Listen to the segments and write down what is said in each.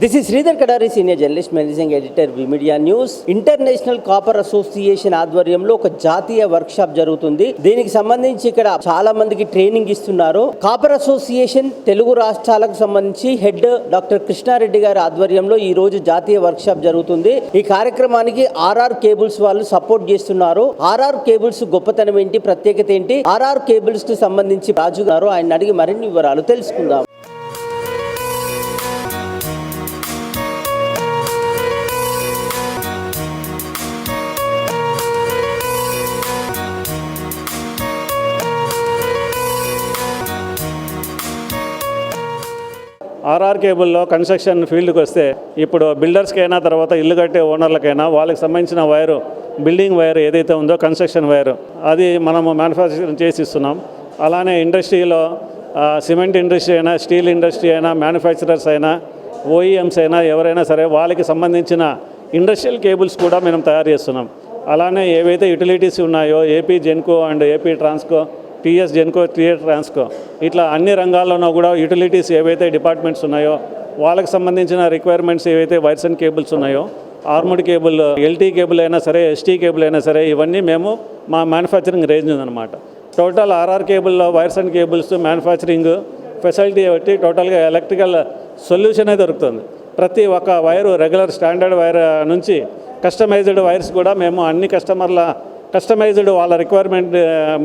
This is Sridhar Kadari senior journalist managing editor V media news international copper association ఆధ్వర్యంలో ఒక జాతీయ work shop జరుగుతుంది. దీనికి సంబంధించి ఇక్కడ చాలా మందికి ట్రైనింగ్ ఇస్తున్నారు. కాపర్ అసోసియేషన్ తెలుగు రాష్ట్రాలకు సంబంధించి హెడ్ డాక్టర్ కృష్ణారెడ్డి గారి ఆధ్వర్యంలో ఈ రోజు జాతీయ వర్క్ షాప్ జరుగుతుంది. ఈ కార్యక్రమానికి ఆర్ఆర్ కేబుల్స్ వాళ్ళు సపోర్ట్ చేస్తున్నారు. ఆర్ఆర్ కేబుల్స్ గొప్పతనం ఏంటి ప్రత్యేకత ఏంటి? ఆర్ఆర్ కేబుల్స్కు సంబంధించి రాజు గారు ఆయన అడిగి మరిన్ని వివరాలు తెలుసుకుందాం. ఆర్ఆర్ కేబుల్లో కన్స్ట్రక్షన్ ఫీల్డ్కి వస్తే ఇప్పుడు బిల్డర్స్కైనా తర్వాత ఇల్లు కట్టే ఓనర్లకైనా వాళ్ళకి సంబంధించిన వైరు బిల్డింగ్ వైర్ ఏదైతే ఉందో కన్స్ట్రక్షన్ వైర్ అది మనము మ్యానుఫ్యాక్చరింగ్ చేసి ఇస్తున్నాం. అలానే ఇండస్ట్రీలో సిమెంట్ ఇండస్ట్రీ అయినా స్టీల్ ఇండస్ట్రీ అయినా మ్యానుఫ్యాక్చరర్స్ అయినా ఓఈఎంస్ అయినా ఎవరైనా సరే వాళ్ళకి సంబంధించిన ఇండస్ట్రియల్ కేబుల్స్ కూడా మేము తయారు చేస్తున్నాం. అలానే ఏవైతే యుటిలిటీస్ ఉన్నాయో AP Genco and AP Transco TS Genco TS Transco. ఇట్లా అన్ని రంగాల్లోనూ కూడా యూటిలిటీస్ ఏవైతే డిపార్ట్మెంట్స్ ఉన్నాయో వాళ్ళకి సంబంధించిన రిక్వైర్మెంట్స్ ఏవైతే వైర్స్ అండ్ కేబుల్స్ ఉన్నాయో ఆర్ముడ్ కేబుల్ ఎల్టీ కేబుల్ అయినా సరే ఎస్టీ కేబుల్ అయినా సరే ఇవన్నీ మేము మా మ్యానుఫ్యాక్చరింగ్ రేంజ్ ఉందన్నమాట. Total RR కేబుల్లో wires and cables manufacturing facility బట్టి టోటల్గా ఎలక్ట్రికల్ సొల్యూషనే దొరుకుతుంది. ప్రతి ఒక్క వైరు రెగ్యులర్ స్టాండర్డ్ వైర్ నుంచి కస్టమైజ్డ్ వైర్స్ కూడా మేము అన్ని కస్టమర్ల కస్టమైజ్డ్ వాళ్ళ రిక్వైర్మెంట్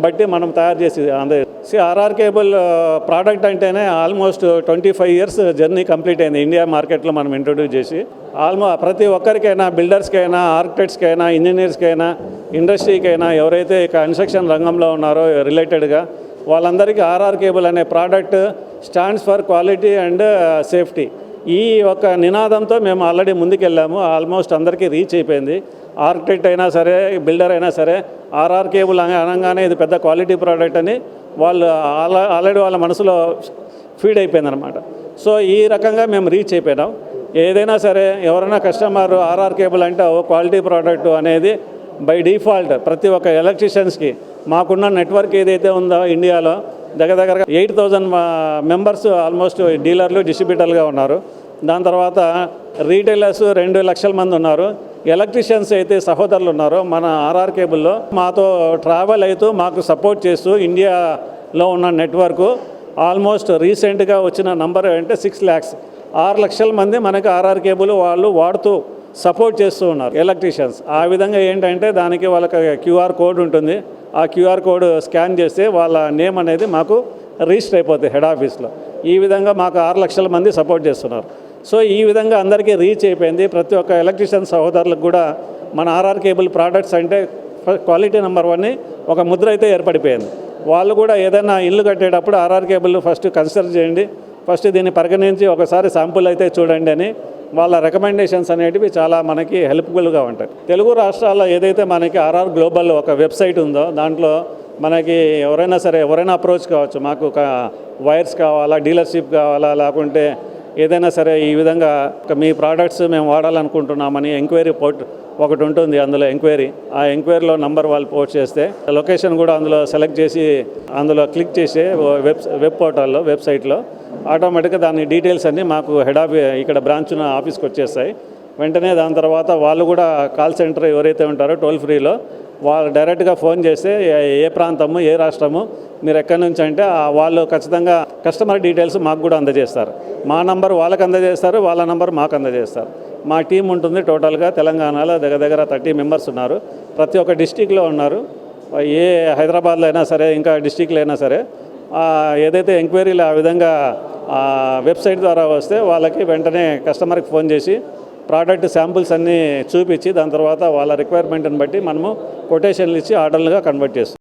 బట్టి మనం తయారు చేసి అందే ఆర్ఆర్ కేబుల్ ప్రోడక్ట్ అంటేనే almost twenty five years journey complete అయింది ఇండియా మార్కెట్లో మనం ఇంట్రొడ్యూస్ చేసి ఆల్మో ప్రతి ఒక్కరికైనా బిల్డర్స్కైనా ఆర్కిటెక్ట్స్కైనా ఇంజనీర్స్కైనా ఇండస్ట్రీకైనా ఎవరైతే కన్స్ట్రక్షన్ రంగంలో ఉన్నారో రిలేటెడ్గా వాళ్ళందరికీ ఆర్ఆర్ కేబుల్ అనే product stands for quality and safety ఈ ఒక నినాదంతో మేము ఆల్రెడీ ముందుకెళ్ళాము. ఆల్మోస్ట్ అందరికీ రీచ్ అయిపోయింది. ఆర్కిటెక్ట్ అయినా సరే బిల్డర్ అయినా సరే ఆర్ఆర్ కేబుల్ అనగానే ఇది పెద్ద క్వాలిటీ ప్రోడక్ట్ అని వాళ్ళు ఆల- ఆల్రెడీ వాళ్ళ మనసులో ఫీడ్ అయిపోయిందనమాట. సో ఈ రకంగా మేము రీచ్ అయిపోయినాం. ఏదైనా సరే ఎవరైనా కస్టమర్ ఆర్ఆర్ కేబుల్ అంటే ఓ క్వాలిటీ ప్రోడక్ట్ అనేది బై డిఫాల్ట్ ప్రతి ఒక్క ఎలక్ట్రీషియన్స్కి మాకున్న నెట్వర్క్ ఏదైతే ఉందో ఇండియాలో దగ్గర దగ్గరగా ఎయిట్ థౌజండ్ మెంబర్స్ ఆల్మోస్ట్ డీలర్లు డిస్ట్రిబ్యూటర్లుగా ఉన్నారు. దాని తర్వాత రీటైలర్స్ రెండు లక్షల మంది ఉన్నారు. ఎలక్ట్రీషియన్స్ అయితే సహోదరులు ఉన్నారు. మన ఆర్ఆర్ కేబుల్లో మాతో ట్రావెల్ అవుతూ మాకు సపోర్ట్ చేస్తూ ఇండియాలో ఉన్న నెట్వర్క్ ఆల్మోస్ట్ రీసెంట్గా వచ్చిన నంబర్ అంటే సిక్స్ ల్యాక్స్. ఆరు లక్షల మంది మనకి ఆర్ఆర్ కేబుల్ వాళ్ళు వాడుతూ సపోర్ట్ చేస్తూ ఉన్నారు ఎలక్ట్రీషియన్స్. ఆ విధంగా ఏంటంటే దానికి వాళ్ళకి క్యూఆర్ కోడ్ ఉంటుంది. ఆ క్యూఆర్ కోడ్ స్కాన్ చేస్తే వాళ్ళ నేమ్ అనేది మాకు రిజిస్టర్ అయిపోతుంది హెడ్ ఆఫీస్లో. ఈ విధంగా మాకు ఆరు లక్షల మంది సపోర్ట్ చేస్తున్నారు. సో ఈ విధంగా అందరికీ రీచ్ అయిపోయింది. ప్రతి ఒక్క ఎలక్ట్రీషియన్ సహోదరులకు కూడా మన ఆర్ఆర్ కేబుల్ ప్రోడక్ట్స్ అంటే క్వాలిటీ నెంబర్ వన్ ఒక ముద్ర అయితే ఏర్పడిపోయింది. వాళ్ళు కూడా ఏదైనా ఇల్లు కట్టేటప్పుడు ఆర్ఆర్ కేబుల్ ఫస్ట్ కన్సిడర్ చేయండి. ఫస్ట్ దీన్ని పరిగణించి ఒకసారి శాంపుల్ అయితే చూడండి అని వాళ్ళ రికమెండేషన్స్ అనేటివి చాలా మనకి హెల్ప్ఫుల్గా ఉంటాయి. తెలుగు రాష్ట్రాల్లో ఏదైతే మనకి ఆర్ఆర్ గ్లోబల్ ఒక వెబ్సైట్ ఉందో దాంట్లో మనకి ఎవరైనా సరే ఎవరైనా అప్రోచ్ కావచ్చు. మాకు ఒక వైర్స్ కావాలా డీలర్షిప్ కావాలా లేకుంటే ఏదైనా సరే ఈ విధంగా మీ ప్రోడక్ట్స్ మేము వాడాలనుకుంటున్నామని ఎంక్వైరీ పోర్ట్ ఒకటి ఉంటుంది అందులో ఎంక్వైరీ. ఆ ఎంక్వైరీలో నంబర్ వాళ్ళు పోస్ట్ చేస్తే లొకేషన్ కూడా అందులో సెలెక్ట్ చేసి అందులో క్లిక్ చేసి వెబ్ వెబ్ పోర్టల్లో వెబ్సైట్లో ఆటోమేటిక్గా దాని డీటెయిల్స్ అన్నీ మాకు హెడ్ ఆఫీ ఇక్కడ బ్రాంచ్ ఆఫీస్కి వచ్చేస్తాయి వెంటనే దాని తర్వాత వాళ్ళు కూడా కాల్ సెంటర్ ఎవరైతే ఉంటారో టోల్ ఫ్రీలో వాళ్ళు డైరెక్ట్గా ఫోన్ చేస్తే ఏ- ప్రాంతము ఏ రాష్ట్రము మీరు ఎక్కడి నుంచి అంటే వాళ్ళు ఖచ్చితంగా కస్టమర్ డీటెయిల్స్ మాకు కూడా అందజేస్తారు. మా నంబర్ వాళ్ళకి అందజేస్తారు వాళ్ళ నంబర్ మాకు అందజేస్తారు. మా టీం ఉంటుంది టోటల్గా తెలంగాణలో దగ్గర దగ్గర థర్టీ మెంబర్స్ ఉన్నారు. ప్రతి ఒక్క డిస్టిక్లో ఉన్నారు. ఏ హైదరాబాద్లో అయినా సరే ఇంకా డిస్టిక్లో అయినా సరే ఏదైతే ఎంక్వైరీలు ఆ విధంగా వెబ్సైట్ ద్వారా వస్తే వాళ్ళకి వెంటనే కస్టమర్కి ఫోన్ చేసి ప్రోడక్ట్ శాంపుల్స్ అన్నీ చూపించి దాని తర్వాత వాళ్ళ రిక్వైర్మెంట్ని బట్టి మనము కొటేషన్లు ఇచ్చి ఆర్డర్లుగా కన్వర్ట్ చేస్తాం.